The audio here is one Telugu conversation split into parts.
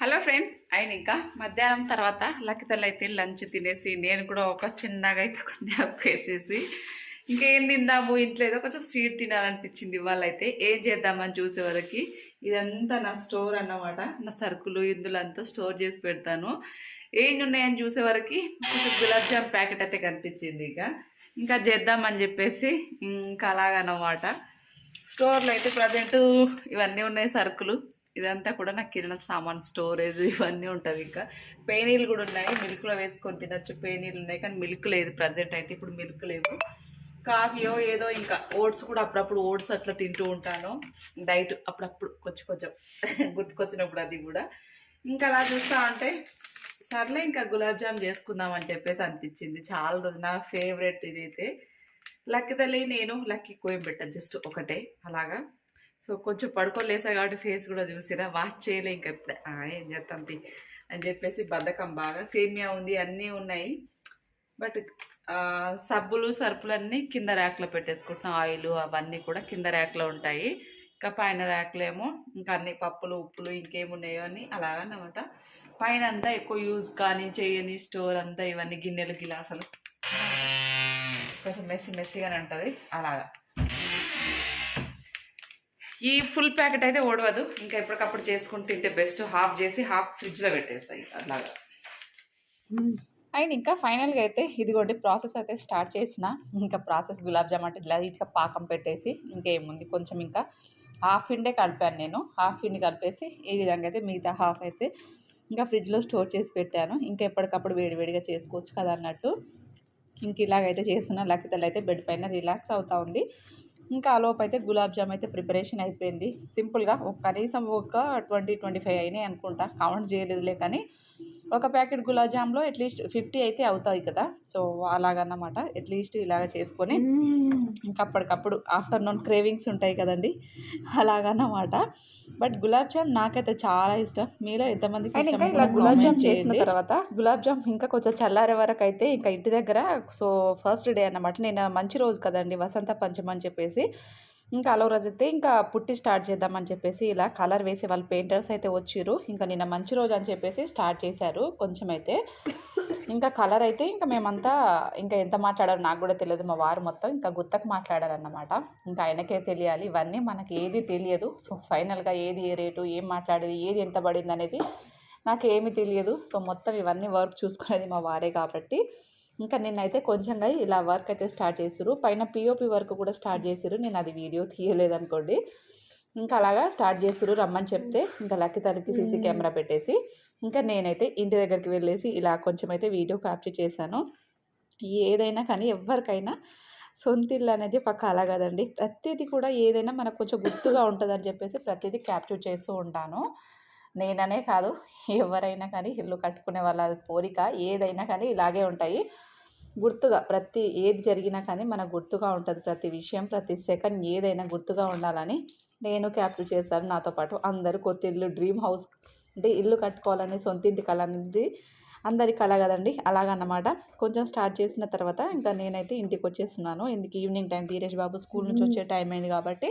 హలో ఫ్రెండ్స్ అయిన ఇంకా మధ్యాహ్నం తర్వాత లక్కితల్లి అయితే లంచ్ తినేసి నేను కూడా ఒక చిన్నగా అయితే ఒక న్యాప్ వేసేసి ఇంకేం తిందాము ఇంట్లో ఏదో కొంచెం స్వీట్ తినాలనిపించింది ఇవాళ అయితే ఏం చేద్దామని చూసే వరకు ఇదంతా నా స్టోర్ అన్నమాట. నా సరుకులు ఇందులంతా స్టోర్ చేసి పెడతాను. ఏం ఉన్నాయని చూసే వరకు కొంచెం గులాబ్ జామ్ ప్యాకెట్ అయితే కనిపించింది ఇక. ఇంకా చేద్దామని చెప్పేసి ఇంకా అలాగనమాట. స్టోర్లో అయితే ప్రజెంట్ ఇవన్నీ ఉన్నాయి సరుకులు. ఇదంతా కూడా నాకు కిరాణా సామాన్ స్టోరేజ్ ఇవన్నీ ఉంటుంది ఇంకా. పేనీలు కూడా ఉన్నాయి. మిల్క్లో వేసుకొని తినచ్చు. పేనీలు ఉన్నాయి కానీ మిల్క్ లేదు ప్రజెంట్ అయితే. ఇప్పుడు మిల్క్ లేవు. కాఫీయో ఏదో ఇంకా ఓట్స్ కూడా అప్పుడప్పుడు ఓట్స్ అట్లా తింటూ ఉంటాను. డైట్ అప్పుడప్పుడు కొంచెం కొంచెం గుర్తుకొచ్చినప్పుడు అది కూడా. ఇంకా అలా చూస్తా ఉంటే సర్లే ఇంకా గులాబ్ జామ్ చేసుకుందాం అని చెప్పేసి అనిపించింది. చాలా రోజు నా ఫేవరెట్ ఇదైతే లక్కీ తల్లి నేను లక్కీ కోయంబెట్ట. జస్ట్ ఒకటే. అలాగా. సో కొంచెం పడుకోలేసా కాబట్టి ఫేస్ కూడా చూసిరా వాష్ చేయలే ఇంకా ఏం చేస్తాం అని చెప్పేసి బద్ధకం బాగా సేమియా ఉంది అన్నీ ఉన్నాయి. బట్ సబ్బులు సరుపులన్నీ కింద ర్యాక్లో పెట్టేసుకుంటున్నాం ఆయిల్ అవన్నీ కూడా కింద ర్యాక్లో ఉంటాయి. ఇంకా పైన ర్యాక్లో ఏమో ఇంకా అన్ని పప్పులు ఉప్పులు ఇంకేమున్నాయో అని అలాగనమాట. పైన అంతా ఎక్కువ యూజ్ కానీ చేయని స్టోర్ అంతా ఇవన్నీ గిన్నెలు గిలాసలు. కొంచెం మెస్సి మెస్సీగానే ఉంటుంది అలాగా. ఈ ఫుల్ ప్యాకెట్ అయితే ఓడవదు. ఇంకా ఎప్పటికప్పుడు చేసుకుని తింటే బెస్ట్ హాఫ్ చేసి హాఫ్ ఫ్రిడ్జ్లో పెట్టేస్తాయి. అలాగా అండ్ ఇంకా ఫైనల్గా అయితే ఇదిగోండి ప్రాసెస్ అయితే స్టార్ట్ చేసిన. ఇంకా ప్రాసెస్ గులాబ్ జామ్ అంటే లైట్గా పాకం పెట్టేసి ఇంకేముంది కొంచెం ఇంకా హాఫ్ పిండే కలిపాను నేను. హాఫ్ పిండి కలిపేసి ఈ విధంగా అయితే మిగతా హాఫ్ అయితే ఇంకా ఫ్రిడ్జ్లో స్టోర్ చేసి పెట్టాను. ఇంకా ఎప్పటికప్పుడు వేడివేడిగా చేసుకోవచ్చు కదా అన్నట్టు. ఇంక ఇలాగైతే చేస్తున్నా. లక్కితలు అయితే బెడ్ పైన రిలాక్స్ అవుతూ ఉంది. ఇంకా ఆలోపు అయితే గులాబ్ జామ్ అయితే ప్రిపరేషన్ అయిపోయింది. సింపుల్గా ఒక కనీసం ఒక ట్వంటీ ట్వంటీ ఫైవ్ అయినాయి అనుకుంటా. కౌంట్ చేయలేదులే కానీ ఒక ప్యాకెట్ గులాబ్ జామ్లో అట్లీస్ట్ ఫిఫ్టీ అయితే అవుతాయి కదా. సో అలాగన్నమాట. అట్లీస్ట్ ఇలాగ చేసుకొని ఇంకా అప్పటికప్పుడు ఆఫ్టర్నూన్ క్రేవింగ్స్ ఉంటాయి కదండి. అలాగన్నమాట. బట్ గులాబ్ జామ్ నాకైతే చాలా ఇష్టం. మీలో ఎంతమందికి ఇష్టం? ఇలా గులాబ్ జామ్ చేసిన. తర్వాత గులాబ్ జామ్ ఇంకా కొంచెం చల్లారే వరకు అయితే ఇంకా ఇంటి దగ్గర సో ఫస్ట్ డే అన్నమాట. నేను మంచి రోజు కదండి. వసంత పంచమి అని చెప్పేసి. ఇంకా అలో రోజు అయితే ఇంకా పుట్టి స్టార్ట్ చేద్దామని చెప్పేసి ఇలా కలర్ వేసి వాళ్ళు పెయింటర్స్ అయితే వచ్చిర్రు. ఇంకా నిన్న మంచి రోజు అని చెప్పేసి స్టార్ట్ చేశారు కొంచెం అయితే. ఇంకా కలర్ అయితే ఇంకా మేమంతా ఇంకా ఎంత మాట్లాడారో నాకు కూడా తెలియదు. మా వారు మొత్తం ఇంకా గుత్తకు మాట్లాడారన్నమాట. ఇంకా ఆయనకే తెలియాలి. ఇవన్నీ మనకి ఏది తెలియదు. సో ఫైనల్గా ఏది ఏ రేటు ఏం మాట్లాడేది ఏది ఎంత పడింది అనేది నాకు ఏమీ తెలియదు. సో మొత్తం ఇవన్నీ వర్క్ చూసుకునేది మా వారే కాబట్టి. ఇంకా నిన్నైతే కొంచెంగా ఇలా వర్క్ అయితే స్టార్ట్ చేసిరు పైన పిఓపి వర్క్ కూడా స్టార్ట్ చేసిరు నేను అది వీడియో తీయలేదనుకోండి. ఇంకా అలాగా స్టార్ట్ చేసిరు రమ్మని చెప్తే ఇంకా లక్కీ తనకి సీసీ కెమెరా పెట్టేసి ఇంకా నేనైతే ఇంటి దగ్గరికి వెళ్ళేసి ఇలా కొంచెం అయితే వీడియో క్యాప్చర్ చేశాను. ఏదైనా కానీ ఎవరికైనా సొంత ఇల్లు అనేది ఒక కళ కదండి. ప్రతిదీ కూడా ఏదైనా మనకు కొంచెం గుర్తుగా ఉంటుందని చెప్పేసి ప్రతిదీ క్యాప్చర్ చేస్తూ ఉంటాను. నేననే కాదు ఎవరైనా కానీ ఇల్లు కట్టుకునే వాళ్ళ కోరిక ఏదైనా కానీ ఇలాగే ఉంటాయి. గుర్తుగా ప్రతి ఏది జరిగినా కానీ మనకు గుర్తుగా ఉంటుంది. ప్రతి విషయం ప్రతి సెకండ్ ఏదైనా గుర్తుగా ఉండాలని నేను క్యాప్చర్ చేశాను నాతో పాటు. అందరూ కొత్త ఇల్లు డ్రీమ్ హౌస్ అంటే ఇల్లు కట్టుకోవాలని సొంత ఇంటి కళ అనేది అందరి కళ కదండి. అలాగన్నమాట. కొంచెం స్టార్ట్ చేసిన తర్వాత ఇంకా నేనైతే ఇంటికి వచ్చేస్తున్నాను. ఇందుకు evening time Dheeresh Babu school నుంచి వచ్చే టైం అయింది కాబట్టి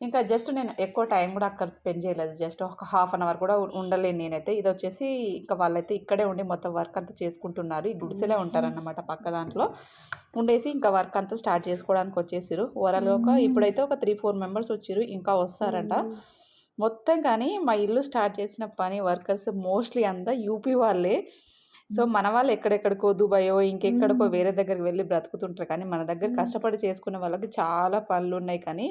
ఇంకా జస్ట్ నేను ఎక్కువ టైం కూడా అక్కడ స్పెండ్ చేయలేదు. జస్ట్ ఒక హాఫ్ అన్ అవర్ కూడా ఉండలేను నేనైతే. ఇది వచ్చేసి ఇంకా వాళ్ళైతే ఇక్కడే ఉండి మొత్తం వర్క్ అంతా చేసుకుంటున్నారు. ఈ గుడిసెలే ఉంటారన్నమాట పక్క దాంట్లో. ఉండేసి ఇంకా వర్క్ అంతా స్టార్ట్ చేసుకోవడానికి వచ్చేసారు ఓవరాల్గా ఒక ఇప్పుడైతే ఒక త్రీ ఫోర్ మెంబర్స్ వచ్చారు ఇంకా వస్తారంట. మొత్తం కానీ మా ఇల్లు స్టార్ట్ చేసిన పని వర్కర్స్ మోస్ట్లీ అంతా యూపీ వాళ్ళే. సో మన వాళ్ళు ఎక్కడెక్కడికో దుబాయో ఇంకెక్కడికో వేరే దగ్గరికి వెళ్ళి బ్రతుకుతుంటారు. కానీ మన దగ్గర కష్టపడి చేసుకునే వాళ్ళకి చాలా పనులు ఉన్నాయి కానీ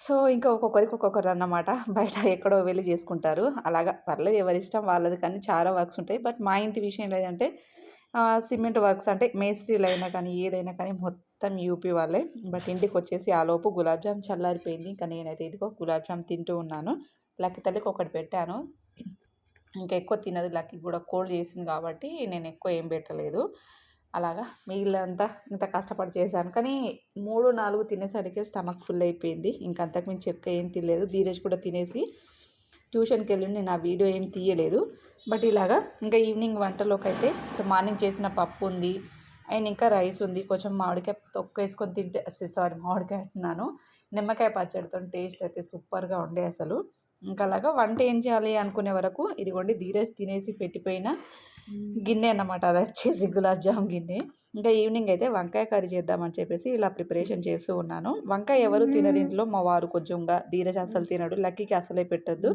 సో ఇంకా ఒక్కొక్కరికి ఒక్కొక్కరు అన్నమాట. బయట ఎక్కడో వెళ్ళి చేసుకుంటారు. అలాగా పర్లేదు ఎవరి ఇష్టం వాళ్ళది కానీ చాలా వర్క్స్ ఉంటాయి. బట్ మా ఇంటి విషయం ఏంటంటే సిమెంట్ వర్క్స్ అంటే మేస్త్రీలు అయినా కానీ ఏదైనా కానీ మొత్తం యూపీ వాళ్ళే. బట్ ఇంటికి వచ్చేసి ఆ లోపు గులాబ్ జామ్ చల్లారిపోయింది. ఇంకా నేనైతే ఇదిగో గులాబ్ జామ్ తింటూ ఉన్నాను. లక్కీ తల్లికి ఒకటి పెట్టాను. ఇంకా ఎక్కువ తినదు. లక్కీ కూడా కోల్డ్ చేసింది కాబట్టి నేను ఎక్కువ ఏం పెట్టలేదు. అలాగా మిగిలినంతా ఇంత కష్టపడి చేశాను. కానీ మూడు నాలుగు తినేసరికి స్టమక్ ఫుల్ అయిపోయింది. ఇంకా అంతకుమించి ఎక్కువ ఏం తినలేదు. ధీరజ్ కూడా తినేసి ట్యూషన్కి వెళ్ళి నేను ఆ వీడియో ఏం తీయలేదు. బట్ ఇలాగా ఇంకా ఈవినింగ్ వంటలోకి అయితే సో మార్నింగ్ చేసిన పప్పు ఉంది. అండ్ ఇంకా రైస్ ఉంది. కొంచెం మామిడికాయ తొక్క వేసుకొని తింటే సారీ మామిడికాయ అంటున్నాను. నిమ్మకాయ పచ్చడితో టేస్ట్ అయితే సూపర్గా ఉండే అసలు. ఇంకా అలాగా వంట ఏం చేయాలి అనుకునే వరకు ఇదిగోండి ధీరజ్ తినేసి పెట్టిపోయిన గిన్నె అన్నమాట. అది వచ్చేసి గులాబ్ జామ్ గిన్నె. ఇంకా ఈవినింగ్ అయితే వంకాయ కర్రీ చేద్దామని చెప్పేసి ఇలా ప్రిపరేషన్ చేస్తూ ఉన్నాను. వంకాయ ఎవరు తినరు ఇంట్లో మా వారు కొంచెంగా ధీరజ్ అసలు తినడు. లక్కీకి అసలే పెట్టద్దు.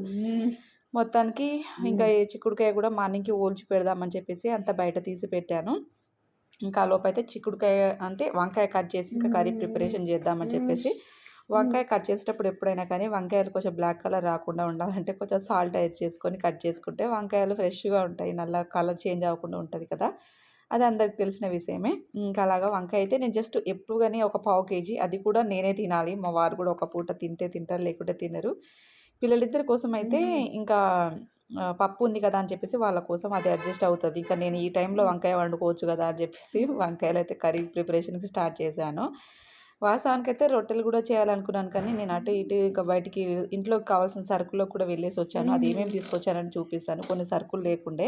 మొత్తానికి ఇంకా ఈ చిక్కుడుకాయ కూడా మార్నింగ్కి ఓల్చి పెడదామని చెప్పేసి అంత బయట తీసి పెట్టాను. ఇంకా ఆ లోపు అయితే చిక్కుడుకాయ అంటే వంకాయ కట్ చేసి ఇంకా కర్రీ ప్రిపరేషన్ చేద్దామని చెప్పేసి వంకాయ కట్ చేసేటప్పుడు ఎప్పుడైనా కానీ వంకాయలు కొంచెం బ్లాక్ కలర్ రాకుండా ఉండాలంటే కొంచెం సాల్ట్ యాడ్ చేసుకొని కట్ చేసుకుంటే వంకాయలు ఫ్రెష్గా ఉంటాయి. నల్ల కలర్ చేంజ్ అవ్వకుండా ఉంటుంది కదా! అది అందరికి తెలిసిన విషయమే. ఇంకా అలాగా వంకాయ అయితే నేను జస్ట్ ఎప్పుడు కానీ ఒక పావు కేజీ అది కూడా నేనే తినాలి. మా వారు కూడా ఒక పూట తింటే తింటారు లేకుంటే తినరు. పిల్లలిద్దరి కోసం అయితే ఇంకా పప్పు ఉంది కదా అని చెప్పేసి వాళ్ళ కోసం అది అడ్జస్ట్ అవుతుంది. ఇంకా నేను ఈ టైంలో వంకాయ వండుకోవచ్చు కదా అని చెప్పేసి వంకాయలు అయితే కర్రీ ప్రిపరేషన్కి స్టార్ట్ చేశాను. వాస్తవానికి అయితే రొట్టెలు కూడా చేయాలనుకున్నాను కానీ నేను అటు ఇటు ఇంకా బయటికి ఇంట్లోకి కావాల్సిన సరుకుల్లో కూడా వెళ్ళేసి వచ్చాను. అది ఏమేమి తీసుకొచ్చానని చూపిస్తాను. కొన్ని సరుకులు లేకుండే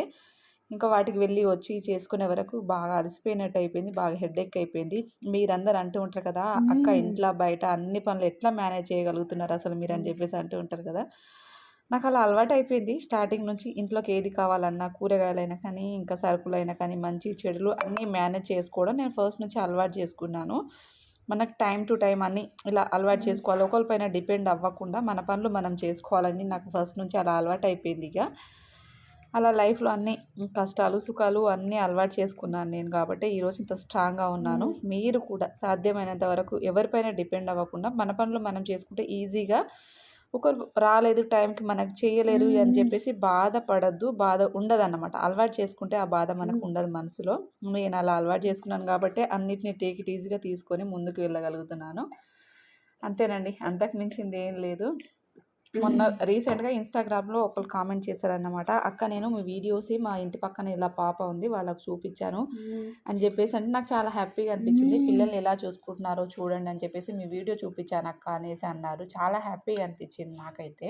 ఇంకా వాటికి వెళ్ళి వచ్చి చేసుకునే వరకు బాగా అలసిపోయినట్టు అయిపోయింది. బాగా హెడేక్ అయిపోయింది. మీరందరూ అంటూ ఉంటారు కదా అక్క ఇంట్లో బయట అన్ని పనులు ఎట్లా మేనేజ్ చేయగలుగుతున్నారు అసలు మీరు అని చెప్పేసి అంటూ ఉంటారు కదా. నాకు అలా అలవాటు అయిపోయింది. స్టార్టింగ్ నుంచి ఇంట్లోకి ఏది కావాలన్నా కూరగాయలైనా కానీ ఇంకా సరుకులైనా కానీ మంచి చెడులు అన్నీ మేనేజ్ చేసుకోవడం నేను ఫస్ట్ నుంచి అలవాటు చేసుకున్నాను. మనకు టైం టు టైం అన్నీ ఇలా అలవాటు చేసుకోవాలి. ఒకరిపైన డిపెండ్ అవ్వకుండా మన పనులు మనం చేసుకోవాలని నాకు ఫస్ట్ నుంచి అలా అలవాటు అయిపోయింది ఇక. అలా లైఫ్లో అన్ని కష్టాలు సుఖాలు అన్నీ అలవాటు చేసుకున్నాను నేను కాబట్టి ఈరోజు ఇంత స్ట్రాంగ్గా ఉన్నాను. మీరు కూడా సాధ్యమైనంత వరకు ఎవరిపైన డిపెండ్ అవ్వకుండా మన పనులు మనం చేసుకుంటే ఈజీగా ఒకరు రాలేదు టైంకి మనకు చేయలేరు అని చెప్పేసి బాధపడద్దు బాధ ఉండదు అన్నమాట అలవాటు చేసుకుంటే ఆ బాధ మనకు ఉండదు మనసులో. నేను అలా అలవాటు చేసుకున్నాను కాబట్టి అన్నిటిని టేక్ ఇట్ ఈజీగా తీసుకొని ముందుకు వెళ్ళగలుగుతున్నాను. అంతేనండి. అంతకు మించింది ఏం లేదు. మొన్న రీసెంట్గా ఇన్స్టాగ్రామ్లో ఒకరు కామెంట్ చేశారన్నమాట. అక్క నేను మీ వీడియోస్ మా ఇంటి పక్కన ఇలా పాప ఉంది వాళ్ళకి చూపించాను అని చెప్పేసి అంటే నాకు చాలా హ్యాపీగా అనిపించింది. పిల్లల్ని ఎలా చూసుకుంటున్నారో చూడండి అని చెప్పేసి మీ వీడియో చూపించాను అక్క అనేసి అన్నారు. చాలా హ్యాపీగా అనిపించింది నాకైతే.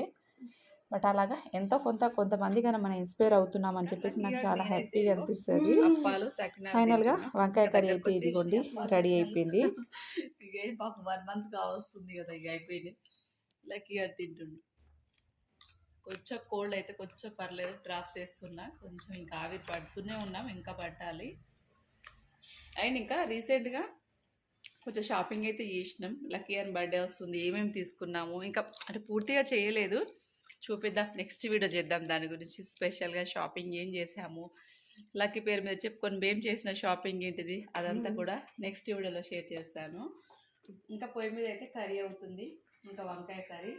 బట్ అలాగా ఎంతో కొంత కొంతమంది కానీ మనం ఇన్స్పైర్ అవుతున్నాం అని చెప్పేసి నాకు చాలా హ్యాపీగా అనిపిస్తుంది. అప్పాలు సకినాలు ఫైనల్గా తింటున్నా. వంకాయ కర్రీ అయితే ఇదిగోండి. రెడీ అయిపోయింది. వన్ మంత్ కావస్తుంది కదా ఇక అయిపోయింది. లక్కీగా తింటుండు. కొంచెం కోల్డ్ అయితే కొంచెం పర్లేదు డ్రాప్స్ వేస్తున్నా. కొంచెం ఇంకా ఆవిరి పడుతూనే ఉన్నాం ఇంకా పట్టాలి. అండ్ ఇంకా రీసెంట్గా కొంచెం షాపింగ్ అయితే చేసినాం. లక్కీ అని బర్త్డే వస్తుంది ఏమేమి తీసుకున్నాము ఇంకా అంటే పూర్తిగా చేయలేదు. చూపిద్దాం నెక్స్ట్ వీడియో చేద్దాం దాని గురించి. స్పెషల్గా షాపింగ్ ఏం చేసాము లక్కీ పేరు మీద చెప్పుకొని మేము చేసిన షాపింగ్ ఏంటిది అదంతా కూడా నెక్స్ట్ వీడియోలో షేర్ చేస్తాను. ఇంకా పొయ్యి మీద అయితే కర్రీ అవుతుంది. ఇంకా వంకాయ కర్రీ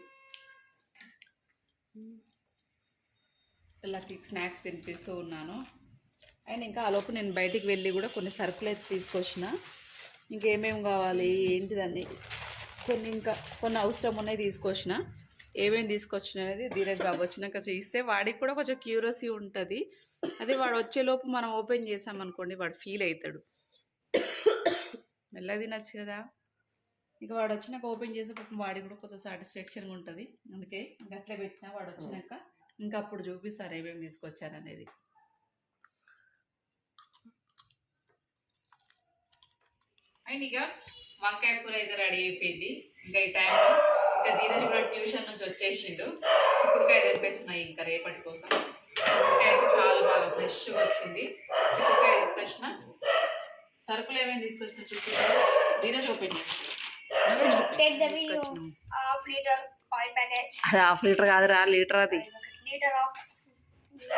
పిల్లకి స్నాక్స్ తినిపిస్తూ ఉన్నాను. అండ్ ఇంకా ఆ లోపు నేను బయటికి వెళ్ళి కూడా కొన్ని సరుకులు అయితే తీసుకొచ్చిన. ఇంకేమేమి కావాలి ఏంటిదని కొన్ని ఇంకా కొన్ని అవసరం ఉన్నాయి తీసుకొచ్చిన. ఏమేమి తీసుకొచ్చిన అనేది ధీరజ్ బాబు వచ్చినాక చేస్తే వాడికి కూడా కొంచెం క్యూరసీ ఉంటుంది. అదే వాడు వచ్చేలోపు మనం ఓపెన్ చేసామనుకోండి వాడు ఫీల్ అవుతాడు. మెల్లగా తినచ్చు కదా. ఇక వాడు వచ్చినాక ఓపెన్ చేసి వాడికి కూడా కొంచెం సాటిస్ఫాక్షన్గా ఉంటుంది. అందుకే గట్లే అట్లే పెట్టినా వాడు వచ్చినాక ఇంకా అప్పుడు చూపిస్తారు ఏమేమి తీసుకొచ్చారనేది అండ్ ఇక వంకాయ కూర అయితే రెడీ అయిపోయింది. ఇంకా ఈ టైంలో ఇంకా ధీరజ్ కూడా ట్యూషన్ నుంచి వచ్చేసిండు. చిక్కుడుకాయ తెంపేస్తున్నాయి ఇంకా రేపటి కోసం. చిక్కుడుకాయ అయితే చాలా బాగా ఫ్రెష్గా వచ్చింది. చిక్కుడుకాయ తీసుకొచ్చిన. సరుకులు ఏమేమి తీసుకొచ్చిన చూపించారు ధీరజ్ ఓపెన్ చేసి నువ్వే చూపి. Take the video. తీసుకొచ్చినావు. half liter oil packet, అది హాఫ్ లీటర్ కాదురా లీటర్ అది liter of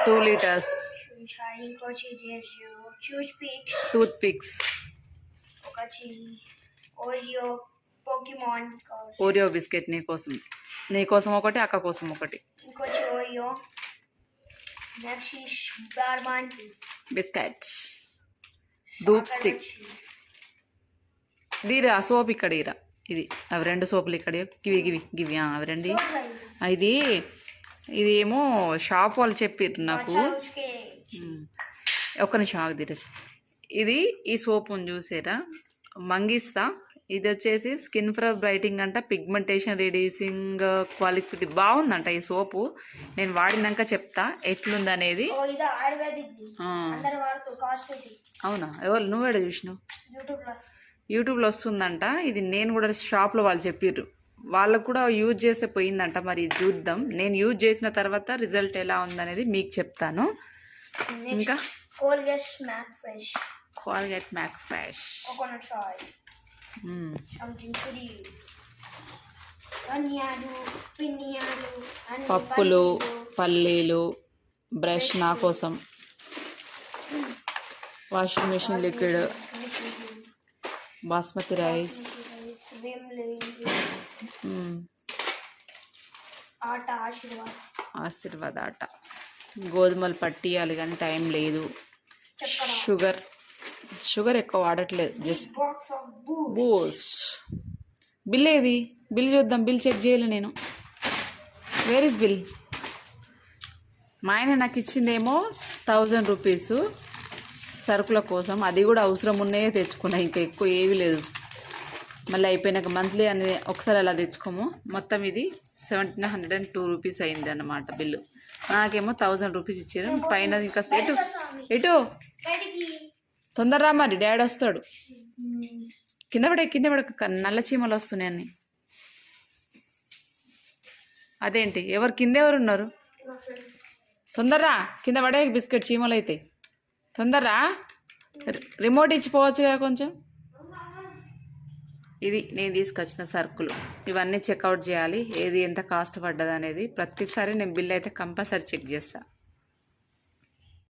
టూ లీటర్స్ ఇంకొచ్చి చూస్ పిక్స్ టూత్ పిక్స్ ఒకటి ఓరియో పోకిమాన్ ఓరియో బిస్కెట్ నీ కోసం నీ కోసం ఒకటి అక్క కోసం ఒకటి ఇంకొచ్చి Oreo next is బార్మాన్ biscuit dhoop stick దీరా సోప్ ఇక్కడ ఇరా ఇది. అవి రెండు సోపులు ఇక్కడ. గివి గివి గివి అవి రెండు. ఇది ఇది ఏమో షాప్ వాళ్ళు చెప్పారు నాకు. ఒక్క నిమిషం ఆగు ధీరజ్ ఇది ఈ సోప్ ఉంది చూసారా? మంగిస్తా. ఇది వచ్చేసి స్కిన్ ఫర్ బ్రైటింగ్ అంట పిగ్మెంటేషన్ రిడ్యూసింగ్ క్వాలిటీ బాగుందంట ఈ సోపు. నేను వాడినాక చెప్తా ఎట్లుంది అనేది ఓ ఇది ఆయుర్వేదిక్ ఆ, అందరు వాడుతూ కాస్మెటిక్ అవునా? ఎవరు? నువ్వేడ చూసినావు? యూట్యూబ్లో వస్తుందంట. ఇది నేను కూడా షాప్లో వాళ్ళు చెప్పిర్రు. వాళ్ళకు కూడా యూజ్ చేసే పోయిందంట మరి చూద్దాం. నేను యూజ్ చేసిన తర్వాత రిజల్ట్ ఎలా ఉందనేది మీకు చెప్తాను. ఇంకా. కోల్గేట్ పిన్నియాలు అన్ని పప్పులు పల్లీలు, బ్రష్ నా కోసం. Washing machine liquid, basmati rice. Aashirvaad atta. గోధుమలు పట్టియాలి కానీ టైం లేదు. షుగర్. షుగర్ ఎక్కువ వాడట్లేదు జస్ట్ బూస్ట్. బిల్ ఏది? బిల్ చూద్దాం బిల్ చెక్ చేయలే నేను. వేర్ ఇస్ బిల్ మా ఆయన నాకు ఇచ్చిందేమో థౌజండ్ రూపీస్. సరుకుల కోసం అది కూడా అవసరం ఉన్నాయే తెచ్చుకున్నా. ఇంకా ఎక్కువ ఏవి లేదు. మళ్ళీ అయిపోయినాక మంత్లీ అనేది ఒకసారి అలా తెచ్చుకోము. మొత్తం ఇది seventeen hundred and two rupees అయింది అన్నమాట బిల్లు. నాకేమో థౌజండ్ రూపీస్ ఇచ్చారు. పైన ఇంకా ఎటు? ఎటు? తొందరరా మరి డాడీ వస్తాడు. కింద పడే కింద పడక నల్ల చీమలు వస్తున్నాయి అన్ని. అదేంటి? ఎవరు కింద ఎవరు ఉన్నారు? తొందరరా కింద పడే బిస్కెట్ చీమలు అయితే తొందరరా? రిమోట్ ఇచ్చిపోవచ్చుగా కొంచెం. ఇది నేను తీసుకొచ్చిన సరుకులు ఇవన్నీ చెక్అవుట్ చేయాలి. ఏది ఎంత కాస్ట్ పడ్డది అనేది ప్రతిసారి నేను బిల్ అయితే కంపల్సరీ చెక్ చేస్తాను